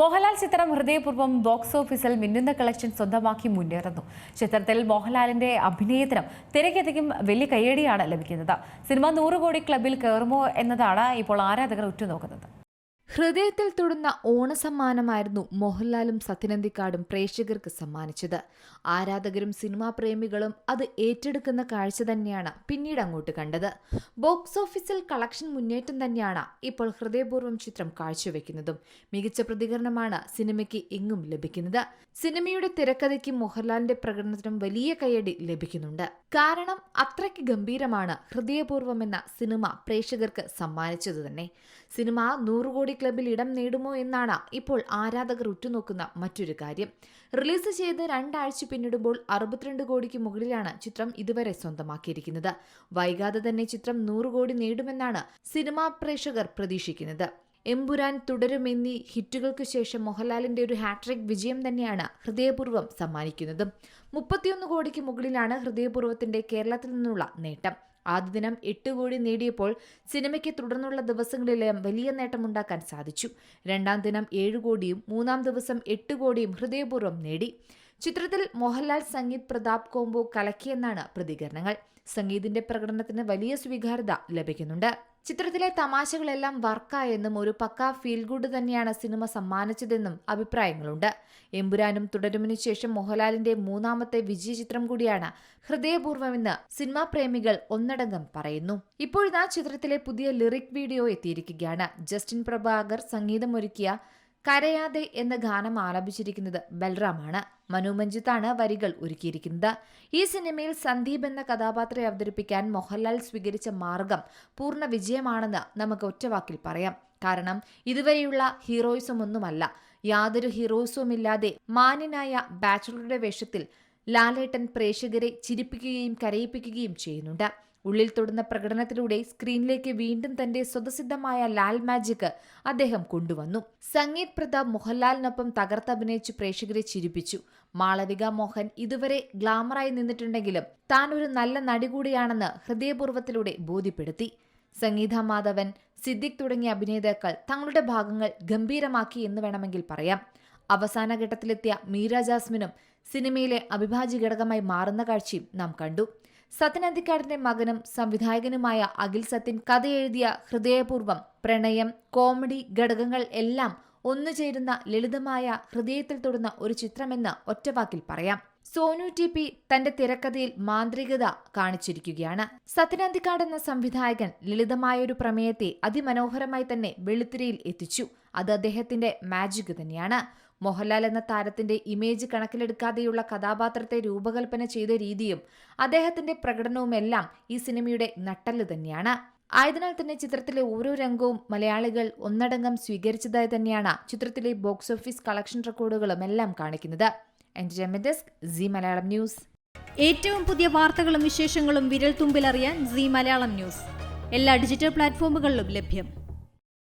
മോഹൻലാൽ ചിത്രം ഹൃദയപൂർവം ബോക്സ് ഓഫീസിൽ മിന്നുന്ന കളക്ഷൻ സ്വന്തമാക്കി മുന്നേറുന്നു. ചിത്രത്തിൽ മോഹൻലാലിന്റെ അഭിനയത്തിനും തിരക്കഥയ്ക്കും വലിയ കയ്യടിയാണ് ലഭിക്കുന്നത്. സിനിമ നൂറ് കോടി ക്ലബിൽ കയറുമോ എന്നതാണ് ഇപ്പോൾ ആരാധകർ ഉറ്റുനോക്കുന്നത്. ഹൃദയത്തിൽ തൊടുന്ന ഓണസമ്മാനമായിരുന്നു മോഹൻലാലും സത്യനന്ദിക്കാടും പ്രേക്ഷകർക്ക് സമ്മാനിച്ചത്. ആരാധകരും സിനിമാ പ്രേമികളും അത് ഏറ്റെടുക്കുന്ന കാഴ്ച തന്നെയാണ് പിന്നീട് അങ്ങോട്ട് കണ്ടത്. ബോക്സ് ഓഫീസിൽ കളക്ഷൻ മുന്നേറ്റം തന്നെയാണ് ഇപ്പോൾ ഹൃദയപൂർവം ചിത്രം കാഴ്ചവെക്കുന്നതും. മികച്ച പ്രതികരണമാണ് സിനിമയ്ക്ക് എങ്ങും ലഭിക്കുന്നത്. സിനിമയുടെ തിരക്കഥയ്ക്ക് മോഹൻലാലിന്റെ പ്രകടനത്തിനും വലിയ കയ്യടി ലഭിക്കുന്നുണ്ട്. കാരണം അത്രയ്ക്ക് ഗംഭീരമാണ് ഹൃദയപൂർവം എന്ന സിനിമ പ്രേക്ഷകർക്ക് സമ്മാനിച്ചത് തന്നെ. സിനിമ നൂറുകോടി ക്ലബിൽ ഇടം നേടുമോ എന്നാണ് ഇപ്പോൾ ആരാധകർ ഉറ്റുനോക്കുന്ന മറ്റൊരു കാര്യം. റിലീസ് ചെയ്ത് രണ്ടാഴ്ച പിന്നിടുമ്പോൾ അറുപത്തിരണ്ട് കോടിക്ക് മുകളിലാണ് ചിത്രം ഇതുവരെ സ്വന്തമാക്കിയിരിക്കുന്നത്. വൈകാതെ തന്നെ ചിത്രം നൂറ് കോടി നേടുമെന്നാണ് സിനിമാ പ്രേക്ഷകർ പ്രതീക്ഷിക്കുന്നത്. എമ്പുരാൻ തുടരുമെന്നീ ഹിറ്റുകൾക്ക് ശേഷം മോഹൻലാലിന്റെ ഒരു ഹാട്രിക് വിജയം തന്നെയാണ് ഹൃദയപൂർവം സമ്മാനിക്കുന്നത്. മുപ്പത്തിയൊന്ന് കോടിക്ക് മുകളിലാണ് ഹൃദയപൂർവത്തിന്റെ കേരളത്തിൽ നിന്നുള്ള നേട്ടം. ആദ്യ ദിനം എട്ട് കോടി നേടിയപ്പോൾ സിനിമയ്ക്ക് തുടർന്നുള്ള ദിവസങ്ങളിലും വലിയ നേട്ടമുണ്ടാക്കാൻ സാധിച്ചു. രണ്ടാം ദിനം ഏഴ് കോടിയും മൂന്നാം ദിവസം എട്ട് കോടിയും ഹൃദയപൂർവം നേടി. ചിത്രത്തിൽ മോഹൻലാൽ സംഗീത് പ്രതാപ് കോംബോ കലക്കിയെന്നാണ് പ്രതികരണങ്ങൾ. സംഗീതിന്റെ പ്രകടനത്തിന് വലിയ സ്വീകാര്യത ലഭിക്കുന്നുണ്ട്. ചിത്രത്തിലെ തമാശകളെല്ലാം വർക്കായെന്നും ഒരു പക്ക ഫീൽ ഗുഡ് തന്നെയാണ് സിനിമ സമ്മാനിച്ചതെന്നും അഭിപ്രായങ്ങളുണ്ട്. എമ്പുരാനും തുടരുമിനു ശേഷം മോഹൻലാലിന്റെ മൂന്നാമത്തെ വിജയ ചിത്രം കൂടിയാണ് ഹൃദയപൂർവമെന്ന് സിനിമാ പ്രേമികൾ ഒന്നടങ്കം പറയുന്നു. ഇപ്പോഴിതാ ചിത്രത്തിലെ പുതിയ ലിറിക് വീഡിയോ എത്തിയിരിക്കുകയാണ്. ജസ്റ്റിൻ പ്രഭാകർ സംഗീതമൊരുക്കിയ കരയാതെ എന്ന ഗാനം ആലപിച്ചിരിക്കുന്നത് ബൽറാമാണ്. മനു മഞ്ജിത്താണ് വരികൾ ഒരുക്കിയിരിക്കുന്നത്. ഈ സിനിമയിൽ സന്ദീപ് എന്ന കഥാപാത്രത്തെ അവതരിപ്പിക്കാൻ മോഹൻലാൽ സ്വീകരിച്ച മാർഗം പൂർണ വിജയമാണെന്ന് നമുക്ക് ഒറ്റവാക്കിൽ പറയാം. കാരണം ഇതുവരെയുള്ള ഹീറോയിസം ഒന്നുമല്ല യാതൊരു ഹീറോയിസവും ഇല്ലാതെ മാന്യനായ ബാച്ചുലറുടെ വേഷത്തിൽ ലാലേട്ടൻ പ്രേക്ഷകരെ ചിരിപ്പിക്കുകയും കരയിപ്പിക്കുകയും ചെയ്യുന്നുണ്ട്. ഉള്ളിൽ തൊടുന്ന പ്രകടനത്തിലൂടെ സ്ക്രീനിലേക്ക് വീണ്ടും തന്റെ സ്വതസിദ്ധമായ ലാൽ മാജിക് അദ്ദേഹം കൊണ്ടുവന്നു. സംഗീത് പ്രതാപ് മോഹൻലാലിനൊപ്പം തകർത്തഭിനയിച്ച് പ്രേക്ഷകരെ ചിരിപ്പിച്ചു. മാളവിക മോഹൻ ഇതുവരെ ഗ്ലാമറായി നിന്നിട്ടുണ്ടെങ്കിലും താൻ ഒരു നല്ല നടി കൂടിയാണെന്ന് ഹൃദയപൂർവത്തിലൂടെ ബോധ്യപ്പെടുത്തി. സംഗീത മാധവൻ സിദ്ദിഖ് തുടങ്ങിയ അഭിനേതാക്കൾ തങ്ങളുടെ ഭാഗങ്ങൾ ഗംഭീരമാക്കി എന്ന് വേണമെങ്കിൽ പറയാം. അവസാന ഘട്ടത്തിലെത്തിയ മീര ജാസ്മിനും സിനിമയിലെ അവിഭാജ്യ ഘടകമായി മാറുന്ന കാഴ്ചയും നാം കണ്ടു. സത്യൻ അന്തിക്കാടിന്റെ മകനും സംവിധായകനുമായ അഖിൽ സത്യൻ കഥയെഴുതിയ ഹൃദയപൂർവം പ്രണയം കോമഡി ഘടകങ്ങൾ എല്ലാം ഒന്നുചേരുന്ന ലളിതമായ ഹൃദയത്തിൽ തൊടുന്ന ഒരു ചിത്രമെന്ന് ഒറ്റവാക്കിൽ പറയാം. സോനു ടി പി തന്റെ തിരക്കഥയിൽ മാന്ത്രികത കാണിച്ചിരിക്കുകയാണ്. സത്യനന്ദിക്കാട് എന്ന സംവിധായകൻ ലളിതമായൊരു പ്രമേയത്തെ അതിമനോഹരമായി തന്നെ വെളുത്തിരയിൽ എത്തിച്ചു. അത് അദ്ദേഹത്തിന്റെ മാജിക് തന്നെയാണ്. മോഹൻലാൽ എന്ന താരത്തിന്റെ ഇമേജ് കണക്കിലെടുക്കാതെയുള്ള കഥാപാത്രത്തെ രൂപകൽപ്പന ചെയ്ത രീതിയും അദ്ദേഹത്തിന്റെ പ്രകടനവുമെല്ലാം ഈ സിനിമയുടെ നട്ടൽ തന്നെയാണ്. ആയതിനാൽ തന്നെ ചിത്രത്തിലെ ഓരോ രംഗവും മലയാളികൾ ഒന്നടങ്കം സ്വീകരിച്ചതായി തന്നെയാണ് ചിത്രത്തിലെ ബോക്സ് ഓഫീസ് കളക്ഷൻ റെക്കോർഡുകളും എല്ലാം കാണിക്കുന്നത്. Entertainment desk Zee Malayalam news. ഏറ്റവും പുതിയ വാർത്തകളും വിശേഷങ്ങളും വിരൽ തുമ്പിലറിയാൻ സി മലയാളം ന്യൂസ്. എല്ലാ ഡിജിറ്റൽ പ്ലാറ്റ്ഫോമുകളിലും ലഭ്യം.